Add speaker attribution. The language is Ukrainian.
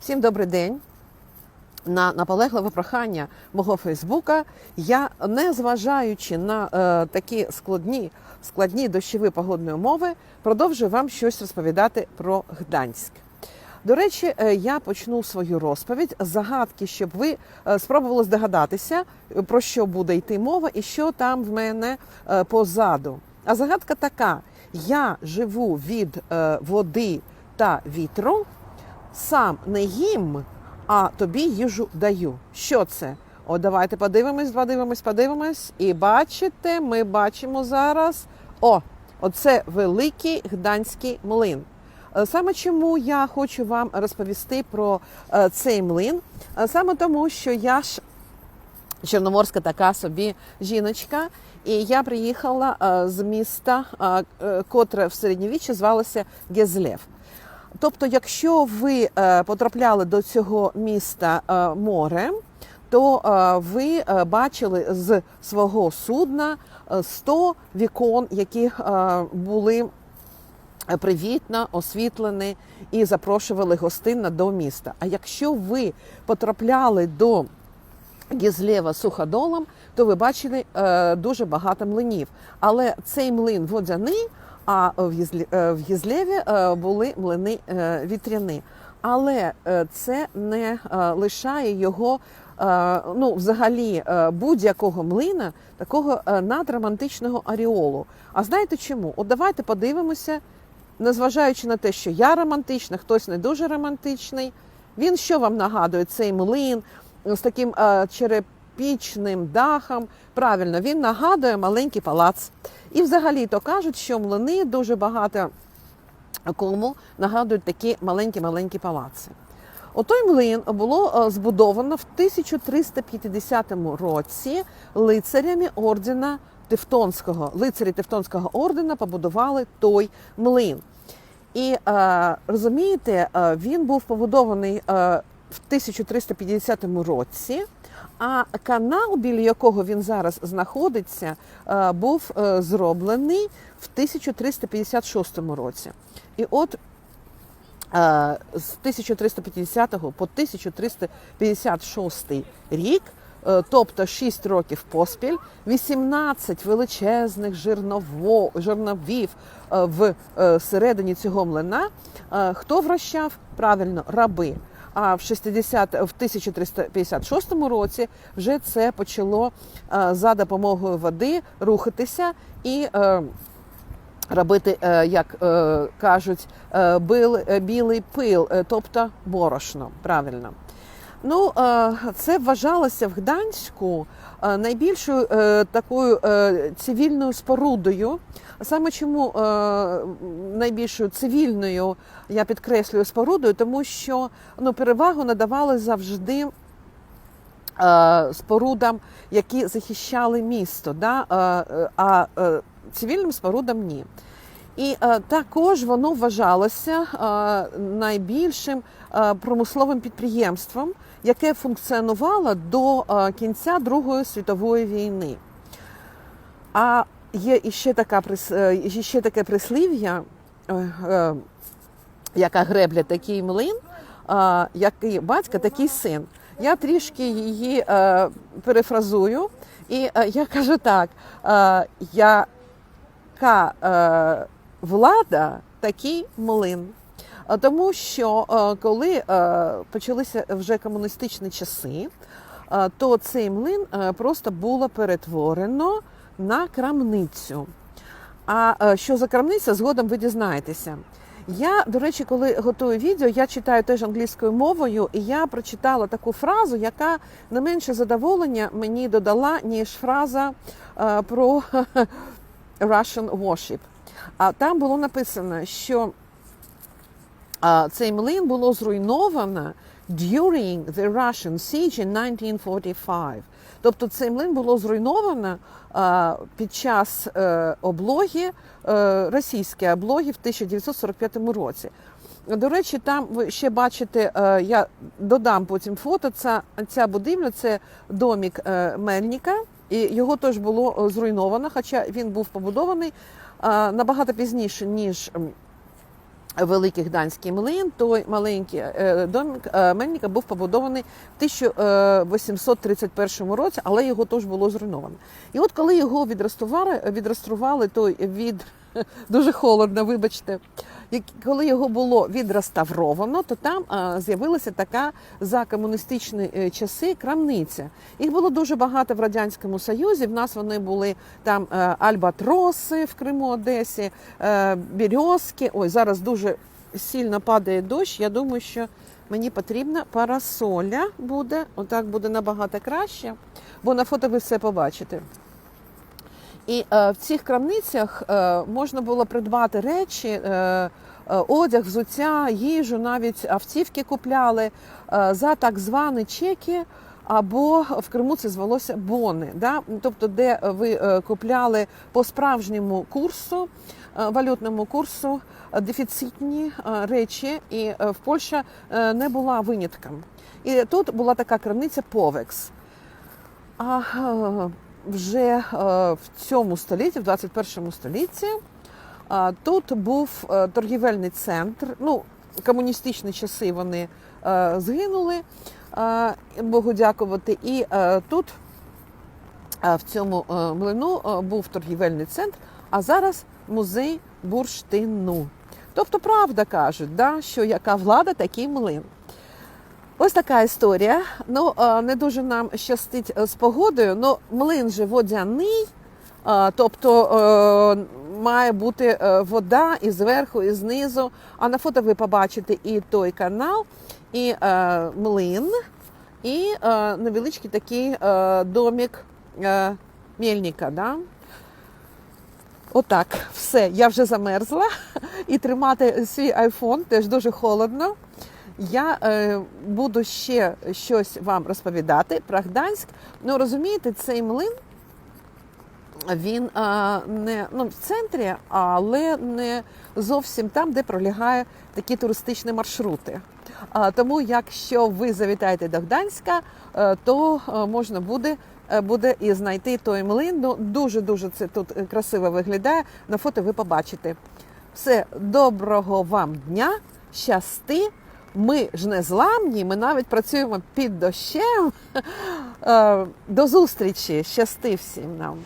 Speaker 1: Всім добрий день. На наполегливе прохання мого Фейсбука я, не зважаючи на е, такі складні, складні дощові погодні умови, продовжую вам щось розповідати про Гданськ. До речі, е, я почну свою розповідь з загадки, щоб ви е, спробували здогадатися, про що буде йти мова і що там в мене е, позаду. А загадка така: я живу від води та вітру, сам не їм, а тобі їжу даю. Що це? О, давайте подивимось, подивимось, подивимось. І бачите, ми бачимо зараз. О, оце великий гданський млин. Е, Саме чому я хочу вам розповісти про е, цей млин, Е, саме тому, що я ж чорноморська така собі жіночка, і я приїхала з міста, котре в середньовіччі звалося Гезлєв. Тобто, якщо ви е, потрапляли до цього міста е, морем, то е, ви бачили з свого судна е, 100 вікон, які були привітно освітлені і запрошували гостинно до міста. А якщо ви потрапляли до Гізлєва суходолом, то ви бачили дуже багато млинів. Але цей млин водяний, а в Гізлі- е, Гізлєві е, були млини е, вітряні. Але е, це не е, лишає його е, ну, взагалі е, будь-якого млина такого е, надромантичного аріолу. А знаєте чому? От давайте подивимося, незважаючи на те, що я романтична, хтось не дуже романтичний. Він що вам нагадує цей млин з таким е, черепічним дахом? Правильно, він нагадує маленький палац. І взагалі то кажуть, що млини дуже багато кому нагадують такі маленькі-маленькі палаци. Отой млин було е, збудовано в 1350 році лицарями ордена Тевтонського. Лицарі Тевтонського ордена побудували той млин. І е, розумієте, е, він був побудований в 1350 році. А канал, біля якого він зараз знаходиться, е, був е, зроблений в 1356 році. І от е, з 1350 по 1356 рік, тобто 6 років поспіль, 18 величезних жерново, жерновів в середині цього млина. Хто вращав? Правильно, раби. А в 60, в 1356 році вже це почало е, за допомогою води рухатися і е, робити, е, як кажуть, білий пил, тобто борошно. Правильно. Ну, е, це вважалося в Гданську е, найбільшою е, такою цивільною спорудою. Саме чому найбільшою цивільною я підкреслюю спорудою, тому що ну, перевагу надавали завжди спорудам, які захищали місто, да? а цивільним спорудам ні. І е, також воно вважалося е, найбільшим е, промисловим підприємством, яке функціонувало до кінця Другої світової війни. А є іще, така, іще таке прислів'я, яка гребля такий млин, який батька, такий син. Я трішки її перефразую, і я кажу так: е, яка влада, такий млин. Тому що коли почалися вже комуністичні часи, то цей млин просто було перетворено на крамницю. А що за крамниця, згодом ви дізнаєтеся. Я, до речі, коли готую відео, я читаю теж англійською мовою, і я прочитала таку фразу, яка не менше задоволення мені додала, ніж фраза про Russian worship. А там було написано, що а, цей млин було зруйновано during the Russian siege in 1945. Тобто цей млин було зруйновано а, під час е, облоги, е, російської облоги в 1945 році. До речі, там ви ще бачите, е, я додам потім фото. Ця, ця будівля це домік Мельника, і його теж було зруйновано, хоча він був побудований набагато пізніше, ніж Великих Великий Гданський млин, той маленький е, домик е, Мельника був побудований в 1831 році, але його теж було зруйновано. І от коли його відреставрували, відреставрували той від дуже холодно, вибачте. Коли його було відреставровано, то там з'явилася така за комуністичні е, часи крамниця. Їх було дуже багато в радянському союзі. В нас вони були там е, альбатроси в Криму, Одесі, е, бірьозки. Ой, зараз дуже сильно падає дощ. Я думаю, що мені потрібна парасоля буде. Отак буде набагато краще, бо на фото ви все побачите. І е, в цих крамницях е, можна було придбати речі, е, одяг, взуття, їжу, навіть автівки купляли за так звані чеки. Або в Криму це звалося бони, да? тобто, де ви купляли по справжньому курсу, валютному курсу дефіцитні речі, і в Польща не була винятком. І тут була така крамниця Повекс. Вже е, в цьому столітті, в 21 столітті, е, тут був е, торгівельний центр. Ну, комуністичні часи вони згинули, Богу дякувати. І тут в цьому млину був торгівельний центр, а зараз музей бурштину. Тобто, правда кажуть, да, що яка влада, такий млин. Ось така історія. Ну е, не дуже нам щастить е, з погодою. Ну млин же водяний, е, тобто має бути вода і зверху, і знизу. А на фото ви побачите і той канал, і млин, і невеличкий такий домик мельника. Да? Отак, все, я вже замерзла. І тримати свій айфон теж дуже холодно. Я е, буду ще щось вам розповідати про Гданськ. Ну розумієте, цей млин він е, не ну, в центрі, але не зовсім там, де пролягає такі туристичні маршрути. А, тому, якщо ви завітаєте до Гданська, е, то е, можна буде. е, Буде і знайти той млин. Ну дуже дуже це тут красиво виглядає. На фото ви побачите. Все доброго вам дня, щасти. Ми ж не зламні, ми навіть працюємо під дощем. Е, До зустрічі! Щасти всім нам!